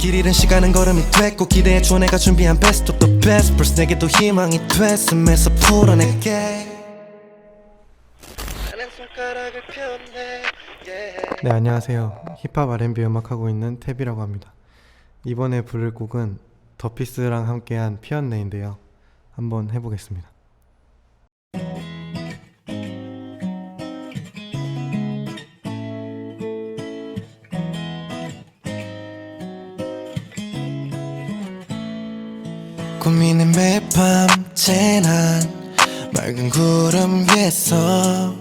길 잃은 시간은 걸음이 됐고 기대해줘. 내가 준비한 best of the best. 벌써 내게도 희망이 됐음에서 풀어낼게. 네. 안녕하세요. 힙합 R&B 음악하고 있는 탭이라고 합니다. 이번에 부를 곡은 더피스랑 함께한 피었네인데요. 한번 해보겠습니다 고민은 매일 밤 재난 맑은 구름 위에서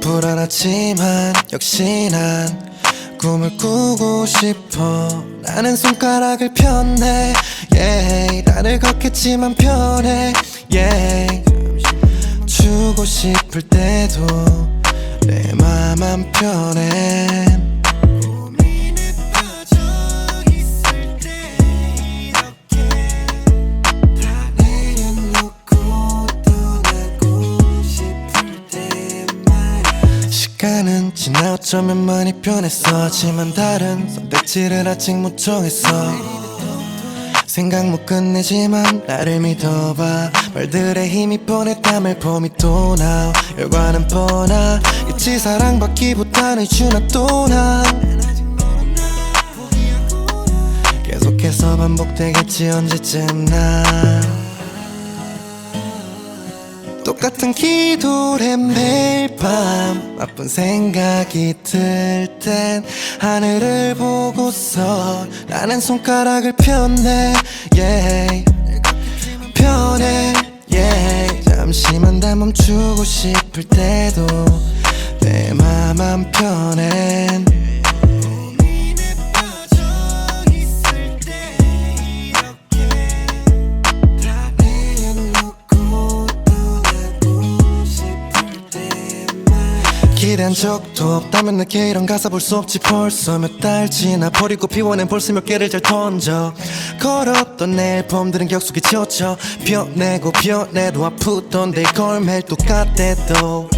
불안하지만 역시 난 꿈을 꾸고 싶어 나는 손가락을 폈네 yeah. 나를 걷겠지만 편해 yeah. 주고 싶을 때도 내맘 한편엔 어쩌면 많이 변했어. 하지만 다른 선택지를 아직 못 정했어. 생각 못 끝내지만 나를 믿어봐. 말들의 힘이 뻔했다말 봄이 또 나와 결과는 뻔하. 있지 사랑받기보다는 주나 또나. 계속해서 반복되겠지 언제쯤 나 똑같은 기도를 매일 밤 아픈 생각이 들 땐 하늘을 보고서 나는 손가락을 폈네 yeah. 편해 yeah. 잠시만 다 멈추고 싶을 때도 내 맘 한편엔 기대한 적도 없다면 내게 이런 가사 볼 수 없지. 벌써 몇 달 지나 버리고 비워낸 벌써 몇 개를 잘 던져. 걸었던 내 앨범들은 격속에 지워져 펴내고 펴내도 아프던데 이걸 매일 똑같대도.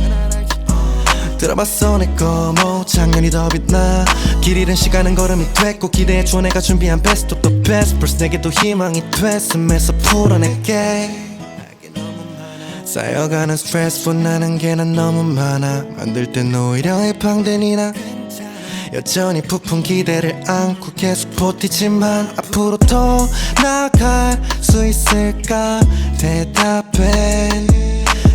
들어봤어 내거뭐 작년이 더 빛나. 길 잃은 시간은 걸음이 됐고 기대해줘. 내가 준비한 of the best. 벌써 내게도 희망이 됐음에서 풀어낼게 쌓여가는 스트레스 분나는 게난 너무 많아. 만들 땐 오히려 해방되니나. 여전히 부푼 기대를 안고 계속 버티지만 앞으로 더 나아갈 수 있을까? 대답해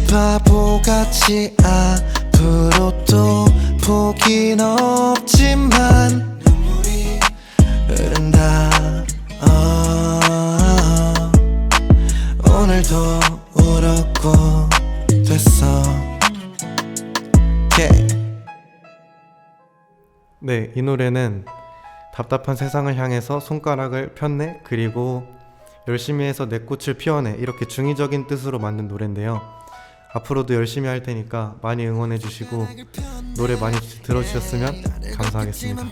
바보같이 앞으로 또 포기는 없지만 눈물이 흐른다. 어, 오늘도 울었고 됐어. 네이 노래는 답답한 세상을 향해서 손가락을 폈네 그리고 열심히 해서 내 꽃을 피워내 이렇게 중의적인 뜻으로 만든 노래인데요. 앞으로도 열심히 할 테니까 많이 응원해 주시고 노래 많이 들어주셨으면 감사하겠습니다